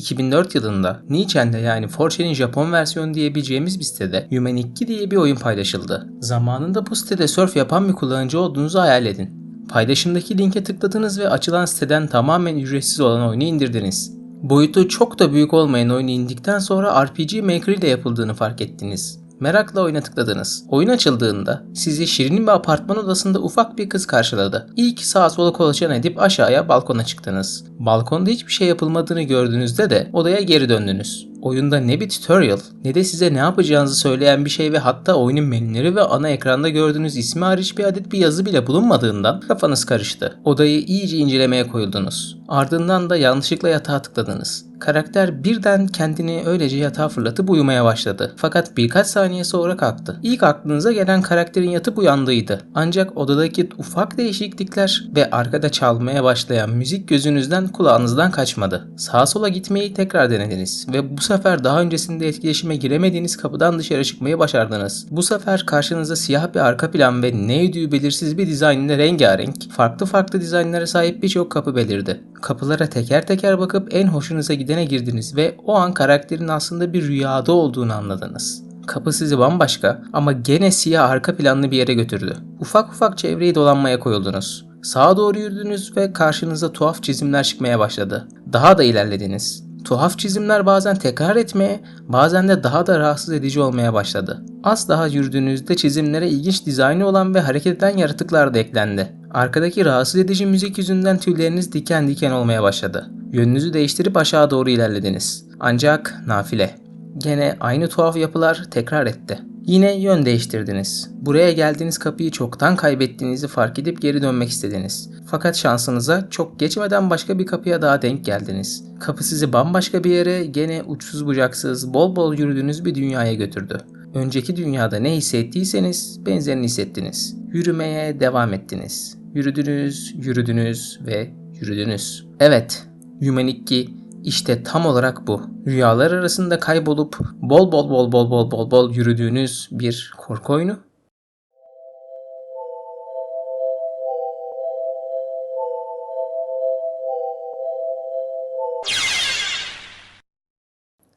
2004 yılında Niçen'de yani Fortune'in Japon versiyonu diyebileceğimiz bir sitede Humanikki diye bir oyun paylaşıldı. Zamanında bu sitede surf yapan bir kullanıcı olduğunuzu hayal edin. Paylaşımdaki linke tıkladınız ve açılan siteden tamamen ücretsiz olan oyunu indirdiniz. Boyutu çok da büyük olmayan oyunu indikten sonra RPG Maker ile yapıldığını fark ettiniz. Merakla oyuna tıkladınız. Oyun açıldığında sizi şirin bir apartman odasında ufak bir kız karşıladı. İlk sağa sola kolaçan edip aşağıya balkona çıktınız. Balkonda hiçbir şey yapılmadığını gördüğünüzde de odaya geri döndünüz. Oyunda ne bir tutorial ne de size ne yapacağınızı söyleyen bir şey ve hatta oyunun menüleri ve ana ekranda gördüğünüz ismi hariç bir adet bir yazı bile bulunmadığından kafanız karıştı. Odayı iyice incelemeye koyuldunuz. Ardından da yanlışlıkla yatağa tıkladınız. Karakter birden kendini öylece yatağa fırlatıp uyumaya başladı. Fakat birkaç saniye sonra kalktı. İlk aklınıza gelen karakterin yatıp uyandığıydı. Ancak odadaki ufak değişiklikler ve arkada çalmaya başlayan müzik gözünüzden kulağınızdan kaçmadı. Sağa sola gitmeyi tekrar denediniz ve bu sefer daha öncesinde etkileşime giremediğiniz kapıdan dışarı çıkmayı başardınız. Bu sefer karşınıza siyah bir arka plan ve ne ödüğü belirsiz bir dizayn ile rengarenk, farklı farklı dizaynlara sahip birçok kapı belirdi. Kapılara teker teker bakıp en hoşunuza gidene girdiniz ve o an karakterin aslında bir rüyada olduğunu anladınız. Kapı sizi bambaşka ama gene siyah arka planlı bir yere götürdü. Ufak ufak çevreyi dolanmaya koyuldunuz. Sağa doğru yürüdünüz ve karşınıza tuhaf çizimler çıkmaya başladı. Daha da ilerlediniz. Tuhaf çizimler bazen tekrar etmeye, bazen de daha da rahatsız edici olmaya başladı. Az daha yürüdüğünüzde çizimlere ilginç dizaynı olan ve hareket eden yaratıklar da eklendi. Arkadaki rahatsız edici müzik yüzünden tüyleriniz diken diken olmaya başladı. Yönünüzü değiştirip aşağı doğru ilerlediniz. Ancak nafile. Gene aynı tuhaf yapılar tekrar etti. Yine yön değiştirdiniz. Buraya geldiğiniz kapıyı çoktan kaybettiğinizi fark edip geri dönmek istediniz. Fakat şansınıza çok geçmeden başka bir kapıya daha denk geldiniz. Kapı sizi bambaşka bir yere gene uçsuz bucaksız bol bol yürüdüğünüz bir dünyaya götürdü. Önceki dünyada ne hissettiyseniz benzerini hissettiniz. Yürümeye devam ettiniz. Yürüdünüz, yürüdünüz ve yürüdünüz. Evet, Humanikki işte tam olarak bu. Rüyalar arasında kaybolup bol bol bol bol bol bol bol yürüdüğünüz bir korku oyunu.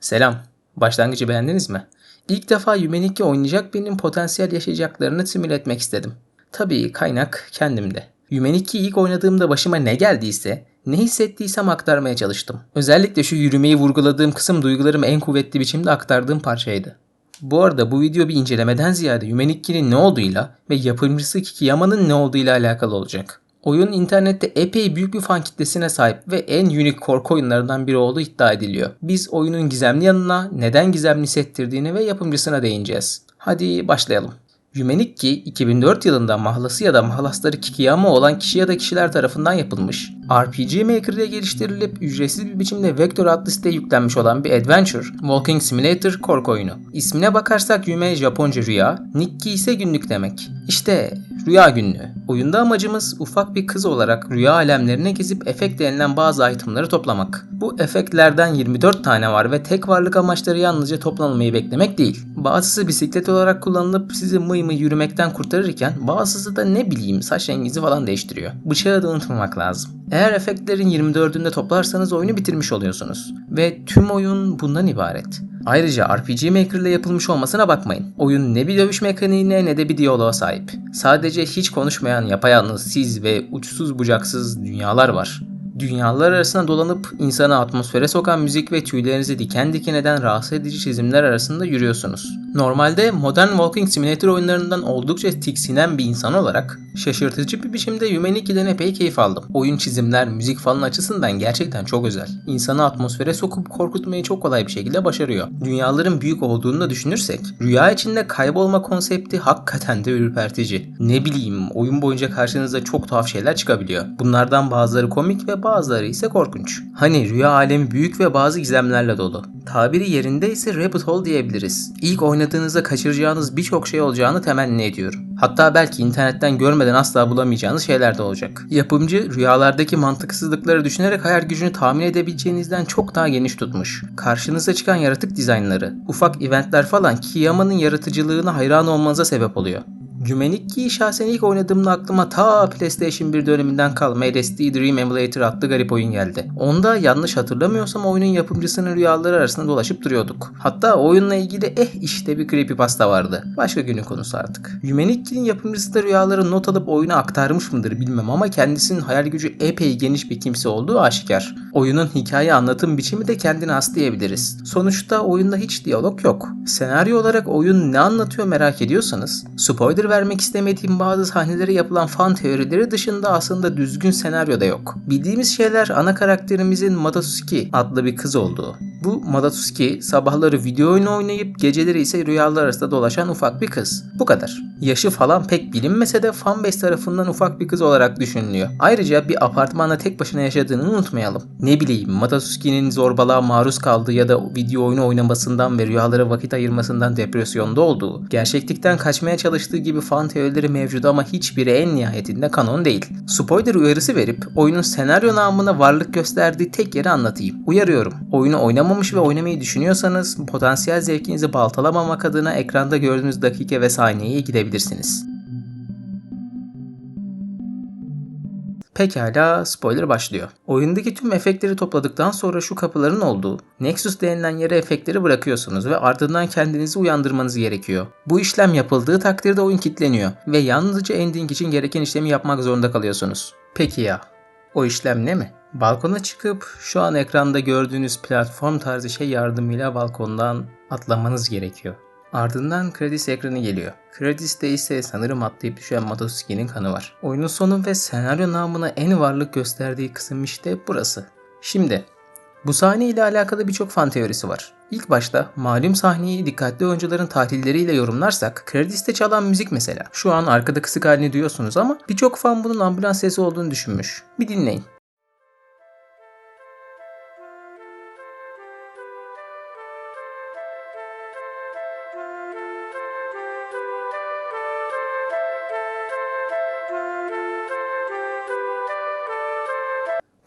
Selam. Başlangıcı beğendiniz mi? İlk defa Humaniki oynayacak birinin potansiyel yaşayacaklarını simüle etmek istedim. Tabii kaynak kendimde. Humaniki ilk oynadığımda başıma ne geldiyse, ne hissettiysem aktarmaya çalıştım. Özellikle şu yürümeyi vurguladığım kısım duygularımı en kuvvetli biçimde aktardığım parçaydı. Bu arada bu video bir incelemeden ziyade Humanikki'nin ne olduğuyla ve yapımcısı Kikiyama'nın ne olduğuyla alakalı olacak. Oyun internette epey büyük bir fan kitlesine sahip ve en unik korku oyunlarından biri olduğu iddia ediliyor. Biz oyunun gizemli yanına, neden gizemli hissettirdiğini ve yapımcısına değineceğiz. Hadi başlayalım. Yumenikki 2004 yılında mahlası ya da mahlasları Kikiyama olan kişi ya da kişiler tarafından yapılmış. RPG Maker ile geliştirilip ücretsiz bir biçimde Vector adlı siteye yüklenmiş olan bir adventure, walking simulator korku oyunu. İsmine bakarsak Yume Japonca rüya, Nikki ise günlük demek. İşte rüya günlüğü. Oyunda amacımız ufak bir kız olarak rüya alemlerine gezip efekt denilen bazı itemları toplamak. Bu efektlerden 24 tane var ve tek varlık amaçları yalnızca toplanmayı beklemek değil. Bazısı bisiklet olarak kullanılıp sizi mıy mıy yürümekten kurtarırken bazısı da ne bileyim saç renginizi falan değiştiriyor. Bıçağı da unutmamak lazım. Eğer efektlerin 24'ünde toplarsanız oyunu bitirmiş oluyorsunuz. Ve tüm oyun bundan ibaret. Ayrıca RPG Maker ile yapılmış olmasına bakmayın. Oyun ne bir dövüş mekaniğine ne de bir diyaloğa sahip. Sadece hiç konuşmayan yapayalnız siz ve uçsuz bucaksız dünyalar var. Dünyalar arasında dolanıp insanı atmosfere sokan müzik ve tüylerinizi diken diken eden rahatsız edici çizimler arasında yürüyorsunuz. Normalde modern walking simulator oyunlarından oldukça tiksinen bir insan olarak şaşırtıcı bir biçimde Humanity'den epey keyif aldım. Oyun çizimler, müzik falan açısından gerçekten çok özel. İnsanı atmosfere sokup korkutmayı çok kolay bir şekilde başarıyor. Dünyaların büyük olduğunu da düşünürsek, rüya içinde kaybolma konsepti hakikaten de ürpertici. Ne bileyim, oyun boyunca karşınıza çok tuhaf şeyler çıkabiliyor. Bunlardan bazıları komik ve bazıları ise korkunç. Hani rüya alemi büyük ve bazı gizemlerle dolu. Tabiri yerinde ise rabbit hole diyebiliriz. İlk oynadığınızda kaçıracağınız birçok şey olacağını temenni ediyorum. Hatta belki internetten görmeden asla bulamayacağınız şeyler de olacak. Yapımcı rüyalardaki mantıksızlıkları düşünerek hayal gücünü tahmin edebileceğinizden çok daha geniş tutmuş. Karşınıza çıkan yaratık dizaynları, ufak eventler falan Kiyama'nın yaratıcılığına hayran olmanıza sebep oluyor. Gümenikki'yi şahsen ilk oynadığımda aklıma ta PlayStation 1 döneminden kalma LSD Dream Emulator adlı garip oyun geldi. Onda yanlış hatırlamıyorsam oyunun yapımcısının rüyaları arasında dolaşıp duruyorduk. Hatta oyunla ilgili eh işte bir creepypasta vardı. Başka günün konusu artık. Gümenikki'nin yapımcısı da rüyaları not alıp oyuna aktarmış mıdır bilmem ama kendisinin hayal gücü epey geniş bir kimse olduğu aşikar. Oyunun hikaye anlatım biçimi de kendine has diyebiliriz. Sonuçta oyunda hiç diyalog yok. Senaryo olarak oyun ne anlatıyor merak ediyorsanız, spoiler vermek istemediğim bazı sahnelere yapılan fan teorileri dışında aslında düzgün senaryo da yok. Bildiğimiz şeyler ana karakterimizin Madatsuki adlı bir kız olduğu. Bu Madatsuki sabahları video oyunu oynayıp geceleri ise rüyalar arasında dolaşan ufak bir kız. Bu kadar. Yaşı falan pek bilinmese de fanbase tarafından ufak bir kız olarak düşünülüyor. Ayrıca bir apartmanda tek başına yaşadığını unutmayalım. Ne bileyim Madatsuki'nin zorbalığa maruz kaldığı ya da video oyunu oynamasından ve rüyalara vakit ayırmasından depresyonda olduğu, gerçeklikten kaçmaya çalıştığı gibi fan teorileri mevcut ama hiçbiri en nihayetinde kanon değil. Spoiler uyarısı verip oyunun senaryo namına varlık gösterdiği tek yeri anlatayım. Uyarıyorum. Oyunu oynamamış ve oynamayı düşünüyorsanız potansiyel zevkinizi baltalamamak adına ekranda gördüğünüz dakika ve saniyeye gidebilirsiniz. Pekala spoiler başlıyor. Oyundaki tüm efektleri topladıktan sonra şu kapıların olduğu Nexus denilen yere efektleri bırakıyorsunuz ve ardından kendinizi uyandırmanız gerekiyor. Bu işlem yapıldığı takdirde oyun kilitleniyor ve yalnızca ending için gereken işlemi yapmak zorunda kalıyorsunuz. Peki ya o işlem ne mi? Balkona çıkıp şu an ekranda gördüğünüz platform tarzı şey yardımıyla balkondan atlamanız gerekiyor. Ardından Kredis ekranı geliyor. Kredis'te ise sanırım atlayıp düşen Madosuke'nin kanı var. Oyunun sonu ve senaryo namına en varlık gösterdiği kısım işte burası. Şimdi bu sahne ile alakalı birçok fan teorisi var. İlk başta malum sahneyi dikkatli oyuncuların tahlilleriyle yorumlarsak Kredis'te çalan müzik mesela. Şu an arkada kısık halini duyuyorsunuz ama birçok fan bunun ambulans sesi olduğunu düşünmüş. Bir dinleyin.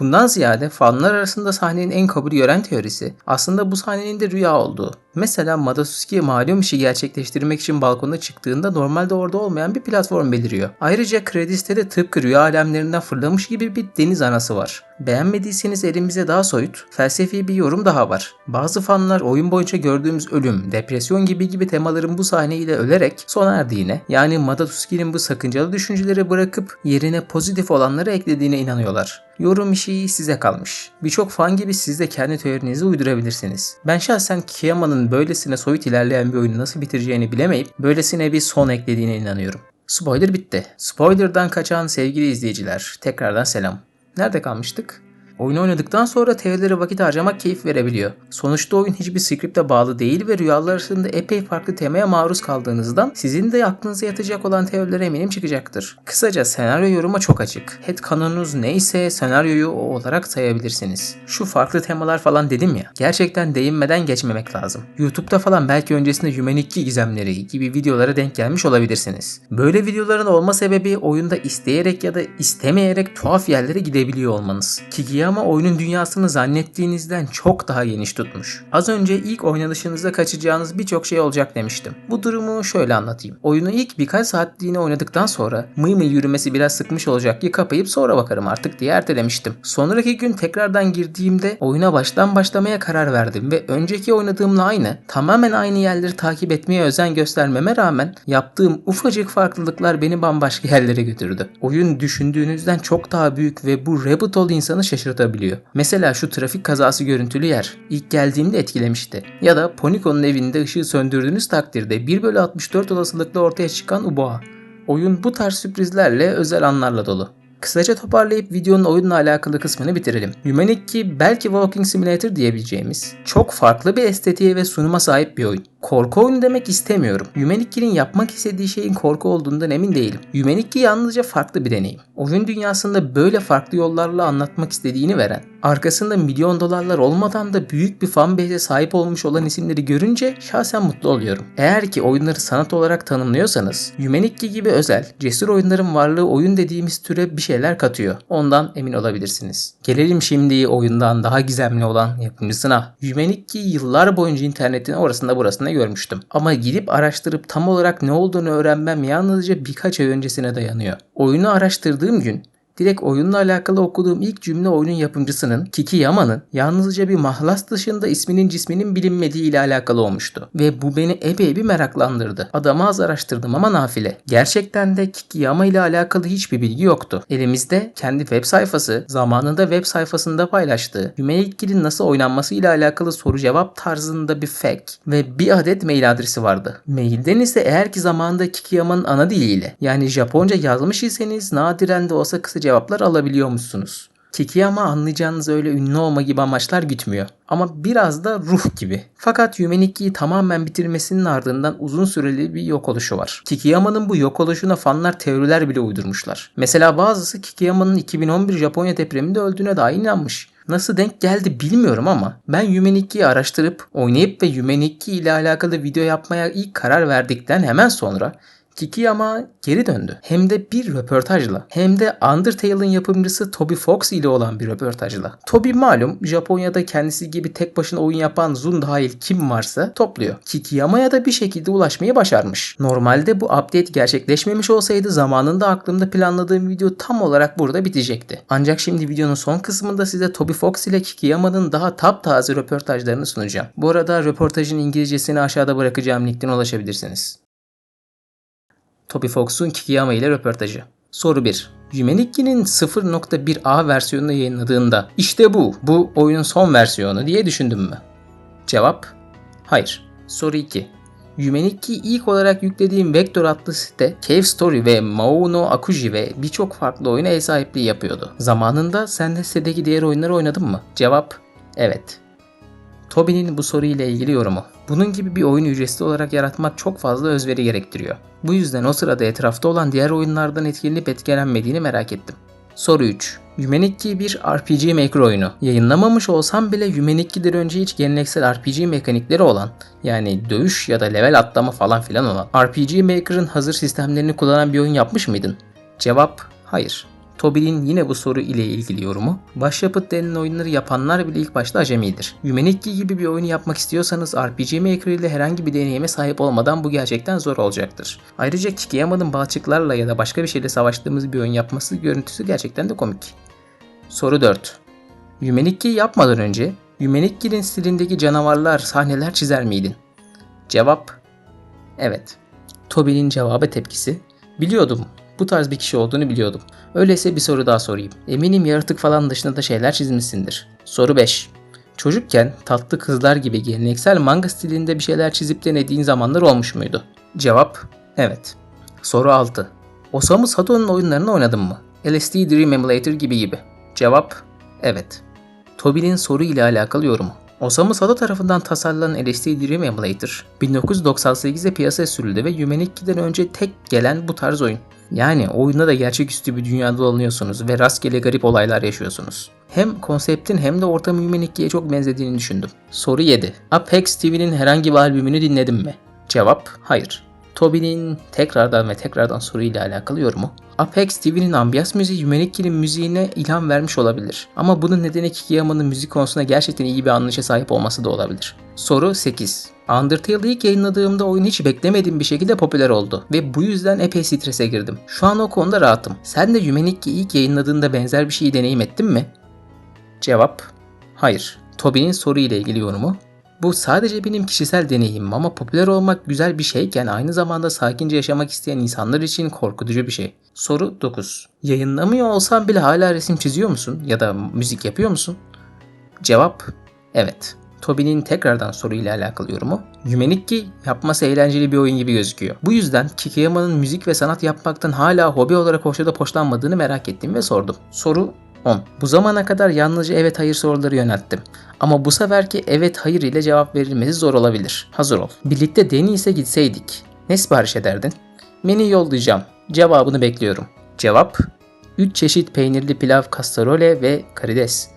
Bundan ziyade fanlar arasında sahnenin en kabul gören teorisi aslında bu sahnenin de rüya olduğu. Mesela Madasuki malum işi gerçekleştirmek için balkona çıktığında normalde orada olmayan bir platform beliriyor. Ayrıca Kredis'te de tıpkı rüya alemlerinden fırlamış gibi bir deniz anası var. Beğenmediyseniz elimize daha soyut, felsefi bir yorum daha var. Bazı fanlar oyun boyunca gördüğümüz ölüm, depresyon gibi gibi temaların bu sahneyle ölerek sona erdiğine, yani Madasuki'nin bu sakıncalı düşünceleri bırakıp yerine pozitif olanları eklediğine inanıyorlar. Yorum işi size kalmış. Birçok fan gibi siz de kendi teorinizi uydurabilirsiniz. Ben şahsen Kiyama'nın böylesine soyut ilerleyen bir oyunu nasıl bitireceğini bilemeyip böylesine bir son eklediğine inanıyorum. Spoiler bitti. Spoiler'dan kaçan sevgili izleyiciler, tekrardan selam. Nerede kalmıştık? Oyun oynadıktan sonra teorilere vakit harcamak keyif verebiliyor. Sonuçta oyun hiçbir script'e bağlı değil ve rüyalar arasında epey farklı temaya maruz kaldığınızdan sizin de aklınıza yatacak olan teoriler eminim çıkacaktır. Kısaca senaryo yoruma çok açık. Head kanonunuz neyse senaryoyu o olarak sayabilirsiniz. Şu farklı temalar falan dedim ya. Gerçekten değinmeden geçmemek lazım. YouTube'da falan belki öncesinde Humanity gizemleri gibi videolara denk gelmiş olabilirsiniz. Böyle videoların olma sebebi oyunda isteyerek ya da istemeyerek tuhaf yerlere gidebiliyor olmanız. Ama oyunun dünyasını zannettiğinizden çok daha geniş tutmuş. Az önce ilk oynanışınızda kaçacağınız birçok şey olacak demiştim. Bu durumu şöyle anlatayım. Oyunu ilk birkaç saatliğine oynadıktan sonra mıy mıy yürümesi biraz sıkmış olacak ki kapayıp sonra bakarım artık diye ertelemiştim. Sonraki gün tekrardan girdiğimde oyuna baştan başlamaya karar verdim ve önceki oynadığımla aynı, tamamen aynı yerleri takip etmeye özen göstermeme rağmen yaptığım ufacık farklılıklar beni bambaşka yerlere götürdü. Oyun düşündüğünüzden çok daha büyük ve bu ol insanı şaşırtabiliyor. Mesela şu trafik kazası görüntülü yer ilk geldiğimde etkilemişti. Ya da Poniko'nun evinde ışığı söndürdüğünüz takdirde 1 bölü 64 olasılıkla ortaya çıkan UBOA. Oyun bu tarz sürprizlerle özel anlarla dolu. Kısaca toparlayıp videonun oyunla alakalı kısmını bitirelim. Humanic ki belki Walking Simulator diyebileceğimiz çok farklı bir estetiğe ve sunuma sahip bir oyun. Korku oyunu demek istemiyorum. Humanic'in yapmak istediği şeyin korku olduğundan emin değilim. Humanic yalnızca farklı bir deneyim. Oyun dünyasında böyle farklı yollarla anlatmak istediğini veren, arkasında milyon dolarlar olmadan da büyük bir fanbase'e sahip olmuş olan isimleri görünce şahsen mutlu oluyorum. Eğer ki oyunları sanat olarak tanımlıyorsanız, Humanic gibi özel, cesur oyunların varlığı oyun dediğimiz türe bir şey şeyler katıyor. Ondan emin olabilirsiniz. Gelelim şimdi oyundan daha gizemli olan yapımcısına. Yumenikki yıllar boyunca internetin orasında burasında görmüştüm. Ama gidip araştırıp tam olarak ne olduğunu öğrenmem yalnızca birkaç ay öncesine dayanıyor. Oyunu araştırdığım gün Direkt oyunla alakalı okuduğum ilk cümle oyunun yapımcısının Kiki Yama'nın yalnızca bir mahlas dışında isminin cisminin bilinmediği ile alakalı olmuştu. Ve bu beni epey bir meraklandırdı. Adamı az araştırdım ama nafile. Gerçekten de Kiki Yama ile alakalı hiçbir bilgi yoktu. Elimizde kendi web sayfası, zamanında web sayfasında paylaştığı Yumeikki'nin nasıl oynanması ile alakalı soru cevap tarzında bir fax ve bir adet mail adresi vardı. Mailden ise eğer ki zamanında Kiki Yama'nın ana diliyle yani Japonca yazmış iseniz nadiren de olsa kısa cevaplar alabiliyormuşsunuz. Kikiyama anlayacağınız öyle ünlü olma gibi amaçlar gütmüyor. Ama biraz da ruh gibi. Fakat Yumenikki'yi tamamen bitirmesinin ardından uzun süreli bir yok oluşu var. Kikiyama'nın bu yok oluşuna fanlar teoriler bile uydurmuşlar. Mesela bazısı Kikiyama'nın 2011 Japonya depreminde öldüğüne dahi inanmış. Nasıl denk geldi bilmiyorum ama ben Yumenikki'yi araştırıp oynayıp ve Yumenikki ile alakalı video yapmaya ilk karar verdikten hemen sonra Kikiyama geri döndü. Hem de bir röportajla. Hem de Undertale'ın yapımcısı Toby Fox ile olan bir röportajla. Toby malum Japonya'da kendisi gibi tek başına oyun yapan Zun dahil kim varsa topluyor. Kikiyama'ya da bir şekilde ulaşmayı başarmış. Normalde bu update gerçekleşmemiş olsaydı zamanında aklımda planladığım video tam olarak burada bitecekti. Ancak şimdi videonun son kısmında size Toby Fox ile Kikiyama'nın daha taptaze röportajlarını sunacağım. Bu arada röportajın İngilizcesini aşağıda bırakacağım linkten ulaşabilirsiniz. Toby Fox'un Kikiyama ile röportajı. Soru 1. Yumenikki'nin 0.1a versiyonunu yayınladığında işte bu, bu oyunun son versiyonu diye düşündün mü? Cevap Hayır. Soru 2. Yumenikki ilk olarak yüklediğim Vector adlı site Cave Story ve Mao no Akuji ve birçok farklı oyuna ev sahipliği yapıyordu. Zamanında sen de sitedeki diğer oyunları oynadın mı? Cevap Evet. Toby'nin bu soru ile ilgili yorumu. Bunun gibi bir oyun ücretsiz olarak yaratmak çok fazla özveri gerektiriyor. Bu yüzden o sırada etrafta olan diğer oyunlardan etkilenip etkilenmediğini merak ettim. Soru 3. Yumenikki bir RPG Maker oyunu. Yayınlamamış olsam bile Yumenikki'den önce hiç geleneksel RPG mekanikleri olan yani dövüş ya da level atlama falan filan olan RPG Maker'ın hazır sistemlerini kullanan bir oyun yapmış mıydın? Cevap hayır. Toby'nin yine bu soru ile ilgili yorumu. Başyapıt denilen oyunları yapanlar bile ilk başta acemidir. Yumenikki gibi bir oyunu yapmak istiyorsanız RPG Maker ile herhangi bir deneyime sahip olmadan bu gerçekten zor olacaktır. Ayrıca Kikiyama'nın balçıklarla ya da başka bir şeyle savaştığımız bir oyun yapması görüntüsü gerçekten de komik. Soru 4. Yumenikki yapmadan önce Yumenikki'nin stilindeki canavarlar, sahneler çizer miydin? Cevap Evet. Toby'nin cevabı tepkisi Biliyordum. Bu tarz bir kişi olduğunu biliyordum. Öyleyse bir soru daha sorayım. Eminim yaratık falan dışında da şeyler çizmişsindir. Soru 5. Çocukken tatlı kızlar gibi geleneksel manga stilinde bir şeyler çizip denediğin zamanlar olmuş muydu? Cevap Evet. Soru 6. Osamu Sato'nun oyunlarını oynadın mı? LSD Dream Emulator gibi gibi. Cevap Evet. Toby'nin soru ile alakalı yorumu. Osamu Sato tarafından tasarlanan LSD Dream Emulator 1998'de piyasaya sürüldü ve Yumenikki'den önce tek gelen bu tarz oyun. Yani oyunda da gerçeküstü bir dünyada dolanıyorsunuz ve rastgele garip olaylar yaşıyorsunuz. Hem konseptin hem de ortamı Humanicki'ye çok benzediğini düşündüm. Soru 7. Apex TV'nin herhangi bir albümünü dinledin mi? Cevap hayır. Toby'nin tekrardan ve tekrardan soruyla alakalı yorumu. Apex TV'nin ambiyans müziği Yumenikki'nin müziğine ilham vermiş olabilir. Ama bunun nedeni Kikiyama'nın müzik konusunda gerçekten iyi bir anlayışa sahip olması da olabilir. Soru 8. Undertale'ı ilk yayınladığımda oyun hiç beklemediğim bir şekilde popüler oldu ve bu yüzden epey strese girdim. Şu an o konuda rahatım. Sen de Yumenikki ilk yayınladığında benzer bir şeyi deneyim ettin mi? Cevap Hayır. Toby'nin soru ile ilgili yorumu bu sadece benim kişisel deneyimim ama popüler olmak güzel bir şeyken aynı zamanda sakince yaşamak isteyen insanlar için korkutucu bir şey. Soru 9. Yayınlamıyor olsan bile hala resim çiziyor musun ya da müzik yapıyor musun? Cevap Evet. Toby'nin tekrardan soruyla alakalı yorumu. Yumenikki yapması eğlenceli bir oyun gibi gözüküyor. Bu yüzden Kikiyama'nın müzik ve sanat yapmaktan hala hobi olarak hoşlanıp hoşlanmadığını merak ettim ve sordum. Soru 10. Bu zamana kadar yalnızca evet hayır soruları yönelttim. Ama bu seferki evet hayır ile cevap verilmesi zor olabilir. Hazır ol. Birlikte Deniz'e gitseydik. Ne sipariş ederdin? Menü yollayacağım. Cevabını bekliyorum. Cevap 3 çeşit peynirli pilav kastarole ve karides.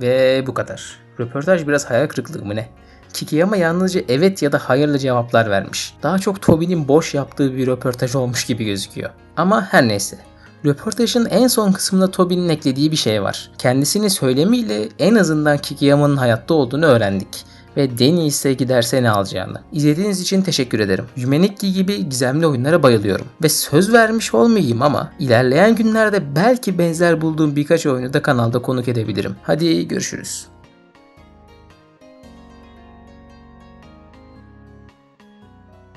Ve bu kadar. Röportaj biraz hayal kırıklığı mı ne? Kikiyama yalnızca evet ya da hayırlı cevaplar vermiş. Daha çok Toby'nin boş yaptığı bir röportaj olmuş gibi gözüküyor. Ama her neyse. Röportajın en son kısmında Toby'nin eklediği bir şey var. Kendisini söylemiyle en azından Kikiyama'nın hayatta olduğunu öğrendik ve Danny ise giderse ne alacağını. İzlediğiniz için teşekkür ederim. Humanity gibi gizemli oyunlara bayılıyorum. Ve söz vermiş olmayayım ama ilerleyen günlerde belki benzer bulduğum birkaç oyunu da kanalda konuk edebilirim. Hadi görüşürüz.